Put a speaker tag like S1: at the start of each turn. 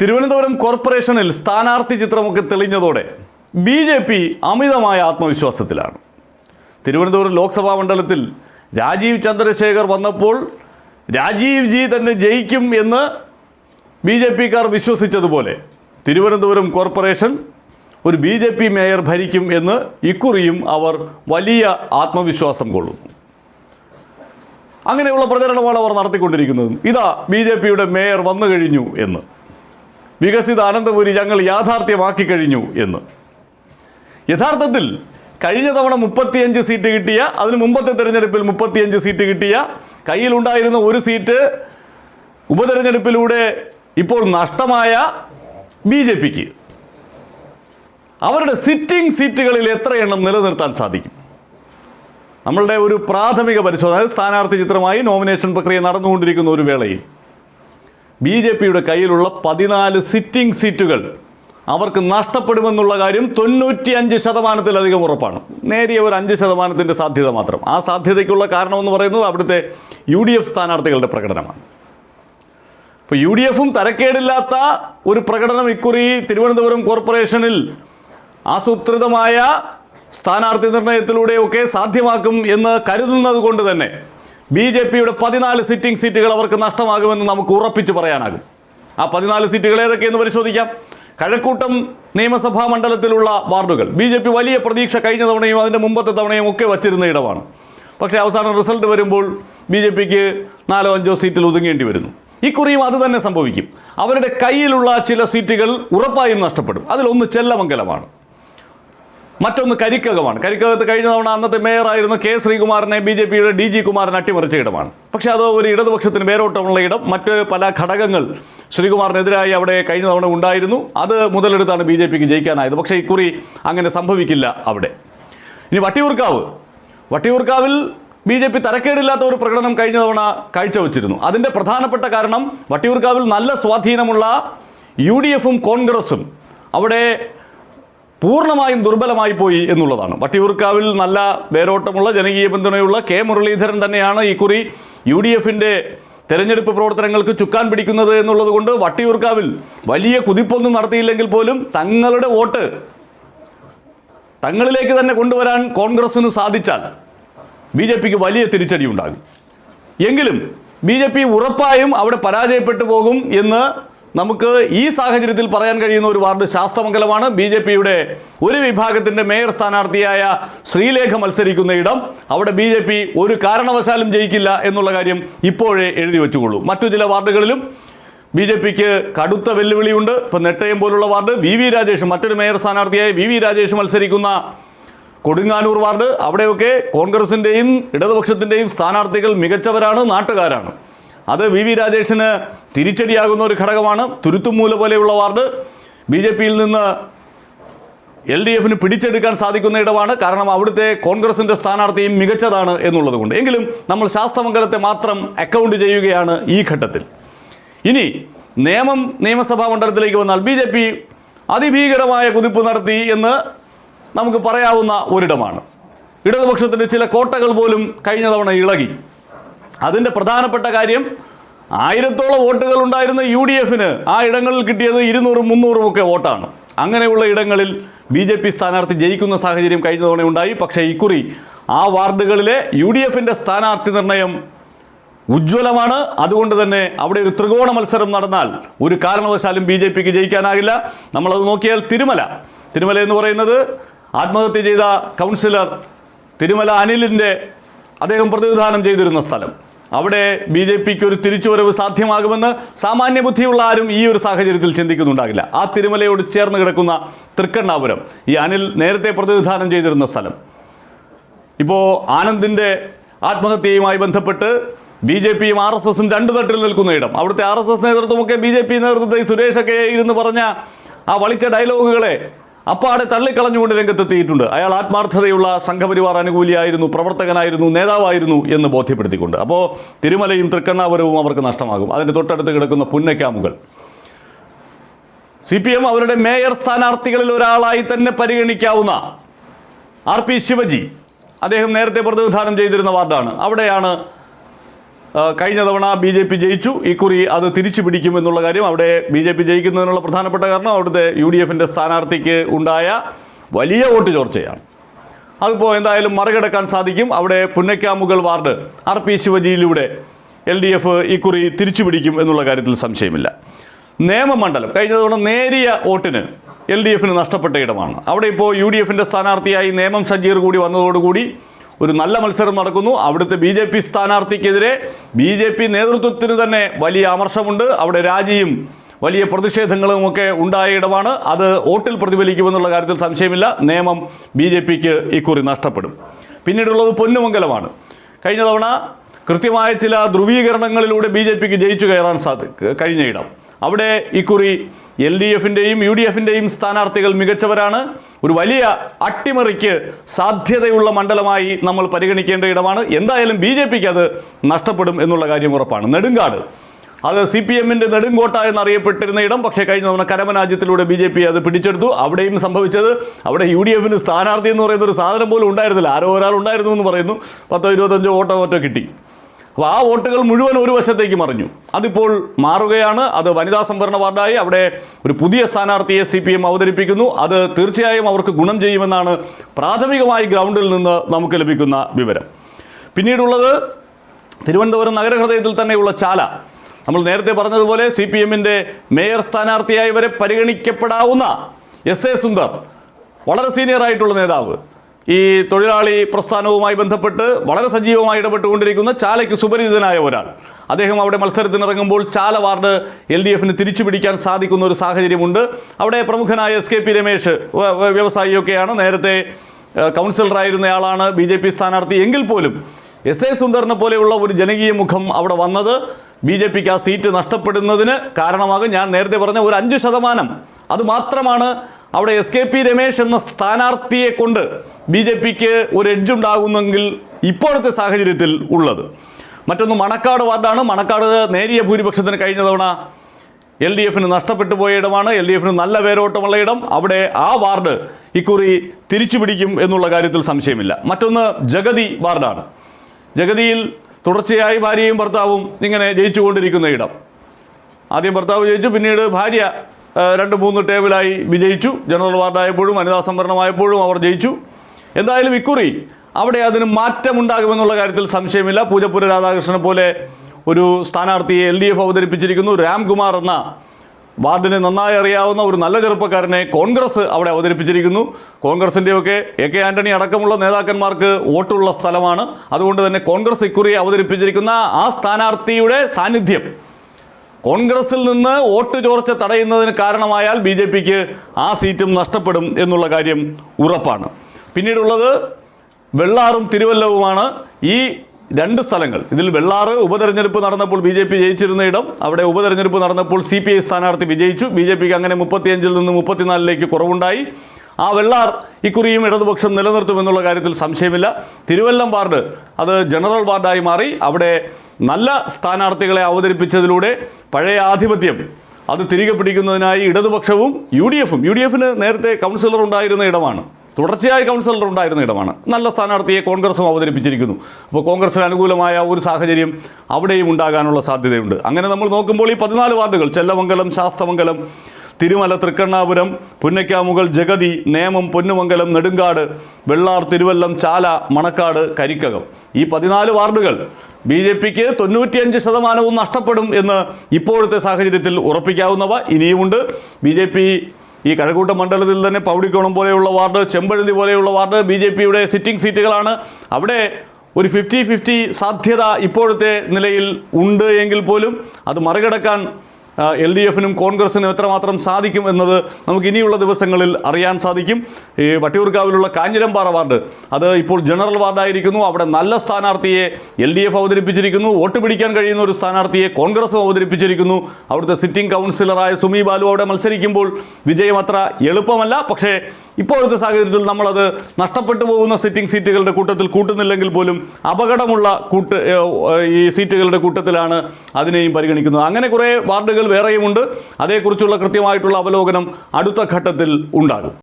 S1: തിരുവനന്തപുരം കോർപ്പറേഷനിൽ സ്ഥാനാർത്ഥി ചിത്രമൊക്കെ തെളിഞ്ഞതോടെ ബി ജെ പി അമിതമായ ആത്മവിശ്വാസത്തിലാണ്. തിരുവനന്തപുരം ലോക്സഭാ മണ്ഡലത്തിൽ രാജീവ് ചന്ദ്രശേഖർ വന്നപ്പോൾ രാജീവ് ജി തന്നെ ജയിക്കും എന്ന് ബി ജെ പിക്കാർ വിശ്വസിച്ചതുപോലെ തിരുവനന്തപുരം കോർപ്പറേഷൻ ഒരു ബി ജെ പി മേയർ ഭരിക്കും എന്ന് ഇക്കുറിയും അവർ വലിയ ആത്മവിശ്വാസം കൊള്ളുന്നു. അങ്ങനെയുള്ള പ്രചരണമാണ് അവർ നടത്തിക്കൊണ്ടിരിക്കുന്നത്. ഇതാ ബി ജെ പിയുടെ മേയർ വന്നു കഴിഞ്ഞു എന്ന്. വികസിത അനന്തപുരി ഞങ്ങൾ യാഥാർത്ഥ്യമാക്കി കഴിഞ്ഞു എന്ന്. യഥാർത്ഥത്തിൽ കഴിഞ്ഞ തവണ മുപ്പത്തിയഞ്ച് സീറ്റ് കിട്ടിയ അതിന് മുമ്പത്തെ തെരഞ്ഞെടുപ്പിൽ മുപ്പത്തിയഞ്ച് സീറ്റ് കിട്ടിയ കയ്യിലുണ്ടായിരുന്ന ഒരു സീറ്റ് ഉപതെരഞ്ഞെടുപ്പിലൂടെ ഇപ്പോൾ നഷ്ടമായ ബി ജെ പിക്ക്. അവരുടെ സിറ്റിംഗ് സീറ്റുകളിൽ എത്ര എണ്ണം നിലനിർത്താൻ സാധിക്കും? നമ്മളുടെ ഒരു പ്രാഥമിക പരിശോധന സ്ഥാനാർത്ഥി ചിത്രമായി നോമിനേഷൻ പ്രക്രിയ നടന്നുകൊണ്ടിരിക്കുന്ന ഒരു വേളയിൽ. ബി ജെ പിയുടെ കയ്യിലുള്ള പതിനാല് സിറ്റിംഗ് സീറ്റുകൾ അവർക്ക് നഷ്ടപ്പെടുമെന്നുള്ള കാര്യം തൊണ്ണൂറ്റി അഞ്ച് ശതമാനത്തിലധികം ഉറപ്പാണ്. നേരിയ ഒരു അഞ്ച് ശതമാനത്തിന്റെ സാധ്യത മാത്രം. ആ സാധ്യതയ്ക്കുള്ള കാരണമെന്ന് പറയുന്നത് അവിടുത്തെ യു ഡി എഫ് സ്ഥാനാർത്ഥികളുടെ പ്രകടനമാണ്. ഇപ്പോൾ യു ഡി എഫും തരക്കേടില്ലാത്ത ഒരു പ്രകടനം ഇക്കുറി തിരുവനന്തപുരം കോർപ്പറേഷനിൽ ആസൂത്രിതമായ സ്ഥാനാർത്ഥി നിർണയത്തിലൂടെയൊക്കെ സാധ്യമാക്കും എന്ന് കരുതുന്നത് കൊണ്ട് തന്നെ ബി ജെ പിയുടെ പതിനാല് സിറ്റിംഗ് സീറ്റുകൾ അവർക്ക് നഷ്ടമാകുമെന്ന് നമുക്ക് ഉറപ്പിച്ച് പറയാനാകും. ആ പതിനാല് സീറ്റുകൾ ഏതൊക്കെയെന്ന് പരിശോധിക്കാം. കഴക്കൂട്ടം നിയമസഭാ മണ്ഡലത്തിലുള്ള വാർഡുകൾ. ബി ജെ പി വലിയ പ്രതീക്ഷ കഴിഞ്ഞ തവണയും അതിന്റെ മുമ്പത്തെ തവണയും ഒക്കെ വച്ചിരുന്ന ഇടമാണ്. പക്ഷേ അവസാനം റിസൾട്ട് വരുമ്പോൾ ബി ജെ പിക്ക് നാലോ അഞ്ചോ സീറ്റിൽ ഒതുങ്ങേണ്ടി വരുന്നു. ഇക്കുറിയും അത് തന്നെ സംഭവിക്കും. അവരുടെ കയ്യിലുള്ള ചില സീറ്റുകൾ ഉറപ്പായും നഷ്ടപ്പെടും. അതിലൊന്ന് ചെല്ലമംഗലമാണ്. മറ്റൊന്ന് കരിക്കകമാണ്. കരിക്കകത്ത് കഴിഞ്ഞ തവണ അന്നത്തെ മേയറായിരുന്ന കെ ശ്രീകുമാറിനെ ബി ജെ പിയുടെ ഡി ജി കുമാരൻ അട്ടിമറിച്ച ഇടമാണ്. പക്ഷേ അത് ഒരു ഇടതുപക്ഷത്തിന് വേരോട്ടമുള്ള ഇടം. മറ്റ് പല ഘടകങ്ങൾ ശ്രീകുമാറിനെതിരായി അവിടെ കഴിഞ്ഞ തവണ ഉണ്ടായിരുന്നു. അത് മുതലെടുത്താണ് ബി ജെ പിക്ക് ജയിക്കാനായത്. പക്ഷേ ഇക്കുറി അങ്ങനെ സംഭവിക്കില്ല അവിടെ. ഇനി വട്ടിയൂർക്കാവ്. വട്ടിയൂർക്കാവിൽ ബി ജെ പി തരക്കേടില്ലാത്ത ഒരു പ്രകടനം കഴിഞ്ഞ തവണ കാഴ്ചവെച്ചിരുന്നു. അതിന്റെ പ്രധാനപ്പെട്ട കാരണം വട്ടിയൂർക്കാവിൽ നല്ല സ്വാധീനമുള്ള യു ഡി എഫും കോൺഗ്രസും അവിടെ പൂർണമായും ദുർബലമായി പോയി എന്നുള്ളതാണ്. വട്ടിയൂർക്കാവിൽ നല്ല വേരോട്ടമുള്ള ജനകീയ പിന്തുണയുള്ള കെ മുരളീധരൻ തന്നെയാണ് ഇക്കുറി യു ഡി എഫിന്റെ തെരഞ്ഞെടുപ്പ് പ്രവർത്തനങ്ങൾക്ക് ചുക്കാൻ പിടിക്കുന്നത് എന്നുള്ളത് കൊണ്ട് വട്ടിയൂർക്കാവിൽ വലിയ കുതിപ്പൊന്നും നടത്തിയില്ലെങ്കിൽ പോലും തങ്ങളുടെ വോട്ട് തങ്ങളിലേക്ക് തന്നെ കൊണ്ടുവരാൻ കോൺഗ്രസ്സിന് സാധിച്ചാൽ ബി ജെ പിക്ക് വലിയ തിരിച്ചടി ഉണ്ടാകും എങ്കിലും ബി ജെ പി ഉറപ്പായും അവിടെ പരാജയപ്പെട്ടു പോകും എന്ന് നമുക്ക് ഈ സാഹചര്യത്തിൽ പറയാൻ കഴിയുന്ന ഒരു വാർഡ് ശാസ്തമംഗലമാണ്. ബി ജെ പിയുടെ ഒരു വിഭാഗത്തിന്റെ മേയർ സ്ഥാനാർത്ഥിയായ ശ്രീലേഖ മത്സരിക്കുന്ന ഇടം. അവിടെ ബി ജെ പി ഒരു കാരണവശാലും ജയിക്കില്ല എന്നുള്ള കാര്യം ഇപ്പോഴേ എഴുതി വെച്ചുകൊള്ളൂ. മറ്റു ചില വാർഡുകളിലും ബി ജെ പിക്ക് കടുത്ത വെല്ലുവിളിയുണ്ട്. ഇപ്പോൾ നെട്ടയം പോലുള്ള വാർഡ് വി വി രാജേഷ് മറ്റൊരു മേയർ സ്ഥാനാർത്ഥിയായ വി വി രാജേഷ് മത്സരിക്കുന്ന കൊടുങ്ങാനൂർ വാർഡ്. അവിടെയൊക്കെ കോൺഗ്രസിന്റെയും ഇടതുപക്ഷത്തിന്റെയും സ്ഥാനാർത്ഥികൾ മികച്ചവരാണ് നാട്ടുകാരാണ്. അത് വി വി രാജേഷിന് തിരിച്ചടിയാകുന്ന ഒരു ഘടകമാണ്. തുരുത്തുമൂല പോലെയുള്ള വാർഡ് ബി ജെ പിയിൽ നിന്ന് എൽ ഡി എഫിന് പിടിച്ചെടുക്കാൻ സാധിക്കുന്ന ഇടമാണ്. കാരണം അവിടുത്തെ കോൺഗ്രസിന്റെ സ്ഥാനാർത്ഥിയും മികച്ചതാണ് എന്നുള്ളത് കൊണ്ട് എങ്കിലും നമ്മൾ ശാസ്ത്രമംഗലത്തെ മാത്രം അക്കൗണ്ട് ചെയ്യുകയാണ് ഈ ഘട്ടത്തിൽ. ഇനി നിയമം നിയമസഭാ മണ്ഡലത്തിലേക്ക് വന്നാൽ ബി ജെ പി അതിഭീകരമായ കുതിപ്പ് നടത്തി എന്ന് നമുക്ക് പറയാവുന്ന ഒരിടമാണ്. ഇടതുപക്ഷത്തിന്റെ ചില കോട്ടകൾ പോലും കഴിഞ്ഞ തവണ ഇളകി. അതിന്റെ പ്രധാനപ്പെട്ട കാര്യം ആയിരത്തോളം വോട്ടുകൾ ഉണ്ടായിരുന്ന യു ഡി എഫിന് ആ ഇടങ്ങളിൽ കിട്ടിയത് ഇരുന്നൂറും മുന്നൂറും ഒക്കെ വോട്ടാണ്. അങ്ങനെയുള്ള ഇടങ്ങളിൽ ബി ജെ പി സ്ഥാനാർത്ഥി ജയിക്കുന്ന സാഹചര്യം കഴിഞ്ഞ തവണ ഉണ്ടായി. പക്ഷേ ഇക്കുറി ആ വാർഡുകളിലെ യു ഡി എഫിന്റെ സ്ഥാനാർത്ഥി നിർണയം ഉജ്ജ്വലമാണ്. അതുകൊണ്ട് തന്നെ അവിടെ ഒരു ത്രികോണ മത്സരം നടന്നാൽ ഒരു കാരണവശാലും ബി ജെ പിക്ക് ജയിക്കാനാകില്ല. നമ്മളത് നോക്കിയാൽ തിരുമല. തിരുമല എന്ന് പറയുന്നത് ആത്മഹത്യ ചെയ്ത കൗൺസിലർ തിരുമല അനിലിന്റെ അദ്ദേഹം പ്രതിവിധാനം ചെയ്തിരുന്ന സ്ഥലം. അവിടെ ബി ജെ പിക്ക് ഒരു തിരിച്ചുവരവ് സാധ്യമാകുമെന്ന് സാമാന്യ ബുദ്ധിയുള്ള ആരും ഈ ഒരു സാഹചര്യത്തിൽ ചിന്തിക്കുന്നുണ്ടാകില്ല. ആ തിരുമലയോട് ചേർന്ന് കിടക്കുന്ന തൃക്കണ്ണാപുരം ഈ അനിൽ നേരത്തെ പ്രതിനിധാനം ചെയ്തിരുന്ന സ്ഥലം. ഇപ്പോൾ ആനന്ദിന്റെ ആത്മഹത്യയുമായി ബന്ധപ്പെട്ട് ബി ജെ പിയും ആർ എസ് എസും രണ്ടു തട്ടിൽ നിൽക്കുന്ന ഇടം. അവിടുത്തെ ആർ എസ് എസ് നേതൃത്വമൊക്കെ ബി ജെ പി നേതൃത്വത്തിൽ സുരേഷൊക്കെ ഇരുന്ന് പറഞ്ഞ ആ വളിച്ച ഡയലോഗുകളെ അപ്പാടെ തള്ളിക്കളഞ്ഞുകൊണ്ട് രംഗത്തെത്തിയിട്ടുണ്ട്. അയാൾ ആത്മാർത്ഥതയുള്ള സംഘപരിവാർ അനുകൂലിയായിരുന്നു പ്രവർത്തകനായിരുന്നു നേതാവായിരുന്നു എന്ന് ബോധ്യപ്പെടുത്തിക്കൊണ്ട്. അപ്പോൾ തിരുമലയും തൃക്കണ്ണാപുരവും അവർക്ക് നഷ്ടമാകും. അതിന്റെ തൊട്ടടുത്ത് കിടക്കുന്ന പുന്നക്കാമുകൾ സി പി എം അവരുടെ മേയർ സ്ഥാനാർത്ഥികളിൽ ഒരാളായി തന്നെ പരിഗണിക്കാവുന്ന ആർ പി ശിവജി. അദ്ദേഹം നേരത്തെ പ്രതിനിധാനം ചെയ്തിരുന്ന വാർഡാണ്. അവിടെയാണ് കഴിഞ്ഞ തവണ ബി ജെ പി ജയിച്ചു. ഇക്കുറി അത് തിരിച്ചു പിടിക്കും എന്നുള്ള കാര്യം അവിടെ ബി ജെ പി ജയിക്കുന്നതിനുള്ള പ്രധാനപ്പെട്ട കാരണം അവിടുത്തെ യു ഡി എഫിന്റെ സ്ഥാനാർത്ഥിക്ക് ഉണ്ടായ വലിയ വോട്ട് ചോർച്ചയാണ്. അതിപ്പോൾ എന്തായാലും മറികടക്കാൻ സാധിക്കും. അവിടെ പുന്നയ്ക്കാമുകൾ വാർഡ് ആർ പി ശിവജിയിലൂടെ എൽ ഡി എഫ് ഇക്കുറി തിരിച്ചു പിടിക്കും എന്നുള്ള കാര്യത്തിൽ സംശയമില്ല. നേമമണ്ഡലം കഴിഞ്ഞ തവണ നേരിയ വോട്ടിന് എൽ ഡി എഫിന് നഷ്ടപ്പെട്ട ഇടമാണ്. അവിടെ ഇപ്പോൾ യു ഡി എഫിന്റെ സ്ഥാനാർത്ഥിയായി നേമം സജീർ കൂടി വന്നതോടുകൂടി ഒരു നല്ല മത്സരം നടക്കുന്നു. അവിടുത്തെ ബി ജെ പി സ്ഥാനാർത്ഥിക്കെതിരെ ബി ജെ പി നേതൃത്വത്തിന് തന്നെ വലിയ അമർഷമുണ്ട്. അവിടെ രാജിയും വലിയ പ്രതിഷേധങ്ങളും ഒക്കെ ഉണ്ടായ ഇടമാണ്. അത് വോട്ടിൽ പ്രതിഫലിക്കുമെന്നുള്ള കാര്യത്തിൽ സംശയമില്ല. നിയമം ബി ജെ പിക്ക് ഇക്കുറി നഷ്ടപ്പെടും. പിന്നീടുള്ളത് പൊന്നുമംഗലമാണ്. കഴിഞ്ഞ തവണ കൃത്യമായ ചില ധ്രുവീകരണങ്ങളിലൂടെ ബി ജെ പിക്ക് ജയിച്ചു കയറാൻ സാധി കഴിഞ്ഞ ഇടം. അവിടെ ഇക്കുറി എൽ ഡി എഫിന്റെയും യു ഡി എഫിന്റെയും സ്ഥാനാർത്ഥികൾ മികച്ചവരാണ്. ഒരു വലിയ അട്ടിമറിക്ക് സാധ്യതയുള്ള മണ്ഡലമായി നമ്മൾ പരിഗണിക്കേണ്ട ഇടമാണ്. എന്തായാലും ബി ജെ പിക്ക് അത് നഷ്ടപ്പെടും എന്നുള്ള കാര്യം ഉറപ്പാണ്. നെടുങ്കാട്. അത് സി പി എമ്മിന്റെ നെടുങ്കോട്ട എന്നറിയപ്പെട്ടിരുന്ന ഇടം. പക്ഷേ കഴിഞ്ഞ തവണ കരമനാജ്യത്തിലൂടെ ബി ജെ പി അത് പിടിച്ചെടുത്തു. അവിടെയും സംഭവിച്ചത് അവിടെ യു ഡി എഫിന് സ്ഥാനാർത്ഥി എന്ന് പറയുന്ന ഒരു സാധനം പോലും ഉണ്ടായിരുന്നില്ല. ആരോ ഒരാൾ ഉണ്ടായിരുന്നു എന്ന് പറയുന്നു. പത്തോ ഇരുപത്തഞ്ചോ ഓട്ടോ മറ്റോ കിട്ടി. അപ്പോൾ ആ വോട്ടുകൾ മുഴുവൻ ഒരു വശത്തേക്ക് മറിഞ്ഞു. അതിപ്പോൾ മാറുകയാണ്. അത് വനിതാ സംവരണ വാർഡായി അവിടെ ഒരു പുതിയ സ്ഥാനാർത്ഥിയെ സി പി എം അവതരിപ്പിക്കുന്നു. അത് തീർച്ചയായും അവർക്ക് ഗുണം ചെയ്യുമെന്നാണ് പ്രാഥമികമായി ഗ്രൗണ്ടിൽ നിന്ന് നമുക്ക് ലഭിക്കുന്ന വിവരം. പിന്നീടുള്ളത് തിരുവനന്തപുരം നഗരഹൃദയത്തിൽ തന്നെയുള്ള ചാല. നമ്മൾ നേരത്തെ പറഞ്ഞതുപോലെ സി പി എമ്മിന്റെ മേയർ സ്ഥാനാർത്ഥിയായി വരെ പരിഗണിക്കപ്പെടാവുന്ന എസ് എ സുന്ദർ വളരെ സീനിയർ ആയിട്ടുള്ള നേതാവ്. ഈ തൊഴിലാളി പ്രസ്ഥാനവുമായി ബന്ധപ്പെട്ട് വളരെ സജീവമായി ഇടപെട്ടുകൊണ്ടിരിക്കുന്ന ചാലയ്ക്ക് സുപരിചിതനായ ഒരാൾ. അദ്ദേഹം അവിടെ മത്സരത്തിനിറങ്ങുമ്പോൾ ചാല വാർഡ് എൽ ഡി എഫിന് തിരിച്ചു പിടിക്കാൻ സാധിക്കുന്ന ഒരു സാഹചര്യമുണ്ട്. അവിടെ പ്രമുഖനായ എസ് കെ പി രമേശ് വ്യവസായിയൊക്കെയാണ്. നേരത്തെ കൗൺസിലറായിരുന്നയാളാണ് ബി ജെ പി സ്ഥാനാർത്ഥി. എങ്കിൽ പോലും എസ് എ സുന്ദറിനെ പോലെയുള്ള ഒരു ജനകീയ മുഖം അവിടെ വന്നത് ബി ജെ പിക്ക് ആ സീറ്റ് നഷ്ടപ്പെടുന്നതിന് കാരണമാകും. ഞാൻ നേരത്തെ പറഞ്ഞ ഒരു അഞ്ച് ശതമാനം. അത് മാത്രമാണ് അവിടെ എസ് കെ പി രമേശ് എന്ന സ്ഥാനാർത്ഥിയെ കൊണ്ട് ബി ജെ പിക്ക് ഒരു എഡ്ജ് ഉണ്ടാകുന്നെങ്കിൽ ഇപ്പോഴത്തെ സാഹചര്യത്തിൽ ഉള്ളത്. മറ്റൊന്ന് മണക്കാട് വാർഡാണ്. മണക്കാട് നേരിയ ഭൂരിപക്ഷത്തിന് കഴിഞ്ഞ തവണ എൽ ഡി എഫിന് നഷ്ടപ്പെട്ടു പോയ ഇടമാണ്. എൽ ഡി എഫിന് നല്ല വേരോട്ടമുള്ള ഇടം. അവിടെ ആ വാർഡ് ഇക്കുറി തിരിച്ചു പിടിക്കും എന്നുള്ള കാര്യത്തിൽ സംശയമില്ല. മറ്റൊന്ന് ജഗതി വാർഡാണ്. ജഗതിയിൽ തുടർച്ചയായി ഭാര്യയും ഭർത്താവും ഇങ്ങനെ ജയിച്ചുകൊണ്ടിരിക്കുന്ന ഇടം. ആദ്യം ഭർത്താവ് ജയിച്ചു പിന്നീട് ഭാര്യ രണ്ട് മൂന്ന് ടേബിളായി വിജയിച്ചു. ജനറൽ വാർഡായപ്പോഴും വനിതാ സംവരണമായപ്പോഴും അവർ ജയിച്ചു. എന്തായാലും ഇക്കുറി അവിടെ അതിന് മാറ്റമുണ്ടാകുമെന്നുള്ള കാര്യത്തിൽ സംശയമില്ല. പൂജപ്പുര രാധാകൃഷ്ണനെ പോലെ ഒരു സ്ഥാനാർത്ഥിയെ എൽ ഡി എഫ് അവതരിപ്പിച്ചിരിക്കുന്നു. രാംകുമാർ എന്ന വാർഡിനെ നന്നായി അറിയാവുന്ന ഒരു നല്ല ചെറുപ്പക്കാരനെ കോൺഗ്രസ് അവിടെ അവതരിപ്പിച്ചിരിക്കുന്നു. കോൺഗ്രസിന്റെയൊക്കെ എ കെ ആന്റണി അടക്കമുള്ള നേതാക്കന്മാർക്ക് വോട്ടുള്ള സ്ഥലമാണ്. അതുകൊണ്ട് തന്നെ കോൺഗ്രസ് ഇക്കുറി അവതരിപ്പിച്ചിരിക്കുന്ന ആ സ്ഥാനാർത്ഥിയുടെ സാന്നിധ്യം കോൺഗ്രസിൽ നിന്ന് വോട്ട് ചോർച്ച തടയുന്നതിന് കാരണമായാൽ ബി ജെ പിക്ക് ആ സീറ്റും നഷ്ടപ്പെടും എന്നുള്ള കാര്യം ഉറപ്പാണ്. പിന്നീടുള്ളത് വെള്ളാറും തിരുവല്ലവുമാണ്. ഈ രണ്ട് സ്ഥലങ്ങൾ ഇതിൽ വെള്ളാറ് ഉപതെരഞ്ഞെടുപ്പ് നടന്നപ്പോൾ ബി ജെ പി ജയിച്ചിരുന്ന ഇടം അവിടെ ഉപതെരഞ്ഞെടുപ്പ് നടന്നപ്പോൾ സി പി ഐ സ്ഥാനാർത്ഥി വിജയിച്ചു. ബി ജെ പിക്ക് അങ്ങനെ മുപ്പത്തിയഞ്ചിൽ നിന്ന് മുപ്പത്തിനാലിലേക്ക് കുറവുണ്ടായി. ആ വെള്ളാർ ഇക്കുറിയും ഇടതുപക്ഷം നിലനിർത്തുമെന്നുള്ള കാര്യത്തിൽ സംശയമില്ല. തിരുവല്ലം വാർഡ് അത് ജനറൽ വാർഡായി മാറി അവിടെ നല്ല സ്ഥാനാർത്ഥികളെ അവതരിപ്പിച്ചതിലൂടെ പഴയ ആധിപത്യം അത് തിരികെ പിടിക്കുന്നതിനായി ഇടതുപക്ഷവും യു ഡി എഫും യു ഡി എഫിന് നേരത്തെ കൗൺസിലർ ഉണ്ടായിരുന്ന ഇടമാണ് തുടർച്ചയായി കൗൺസിലർ ഉണ്ടായിരുന്ന ഇടമാണ്. നല്ല സ്ഥാനാർത്ഥിയെ കോൺഗ്രസും അവതരിപ്പിച്ചിരിക്കുന്നു. അപ്പോൾ കോൺഗ്രസിന് അനുകൂലമായ ഒരു സാഹചര്യം അവിടെയും ഉണ്ടാകാനുള്ള സാധ്യതയുണ്ട്. അങ്ങനെ നമ്മൾ നോക്കുമ്പോൾ ഈ പതിനാല് വാർഡുകൾ ചെല്ലമംഗലം ശാസ്തമംഗലം തിരുമല തൃക്കണ്ണാപുരം പുന്നയ്ക്കാമുകൾ ജഗതി നേമം പൊന്നുമംഗലം നെടുങ്കാട് വെള്ളാർ തിരുവല്ലം ചാല മണക്കാട് കരിക്കകം. ഈ പതിനാല് വാർഡുകൾ ബി ജെ പിക്ക് തൊണ്ണൂറ്റിയഞ്ച് ശതമാനവും നഷ്ടപ്പെടും എന്ന് ഇപ്പോഴത്തെ സാഹചര്യത്തിൽ ഉറപ്പിക്കാവുന്നവ ഇനിയുമുണ്ട്. ബി ജെ പി ഈ കഴക്കൂട്ട മണ്ഡലത്തിൽ തന്നെ പൗടിക്കോണം പോലെയുള്ള വാർഡ് ചെമ്പഴുതി പോലെയുള്ള വാർഡ് ബി ജെ പിയുടെ സിറ്റിംഗ് സീറ്റുകളാണ്. അവിടെ ഒരു ഫിഫ്റ്റി ഫിഫ്റ്റി സാധ്യത ഇപ്പോഴത്തെ നിലയിൽ ഉണ്ട് എങ്കിൽ പോലും അത് മറികടക്കാൻ എൽ ഡി എഫിനും കോൺഗ്രസിനും എത്രമാത്രം സാധിക്കും എന്നത് നമുക്ക് ഇനിയുള്ള ദിവസങ്ങളിൽ അറിയാൻ സാധിക്കും. ഈ വട്ടിയൂർക്കാവിലുള്ള കാഞ്ഞിരമ്പാറ വാർഡ് അത് ഇപ്പോൾ ജനറൽ വാർഡായിരിക്കുന്നു. അവിടെ നല്ല സ്ഥാനാർത്ഥിയെ എൽ ഡി എഫ് അവതരിപ്പിച്ചിരിക്കുന്നു. വോട്ട് പിടിക്കാൻ കഴിയുന്ന ഒരു സ്ഥാനാർത്ഥിയെ കോൺഗ്രസും അവതരിപ്പിച്ചിരിക്കുന്നു. അവിടുത്തെ സിറ്റിംഗ് കൗൺസിലറായ സുമി ബാലു അവിടെ മത്സരിക്കുമ്പോൾ വിജയം അത്ര എളുപ്പമല്ല. പക്ഷേ ഇപ്പോഴത്തെ സാഹചര്യത്തിൽ നമ്മളത് നഷ്ടപ്പെട്ടു പോകുന്ന സിറ്റിംഗ് സീറ്റുകളുടെ കൂട്ടത്തിൽ കൂട്ടുന്നില്ലെങ്കിൽ പോലും അപകടമുള്ള കൂട്ട് ഈ സീറ്റുകളുടെ കൂട്ടത്തിലാണ് അതിനെയും പരിഗണിക്കുന്നത്. അങ്ങനെ കുറേ വാർഡുകൾ വേറെയുമുണ്ട്. അതേക്കുറിച്ചുള്ള കൃത്യമായിട്ടുള്ള അവലോകനം അടുത്ത ഘട്ടത്തിൽ ഉണ്ടാകും.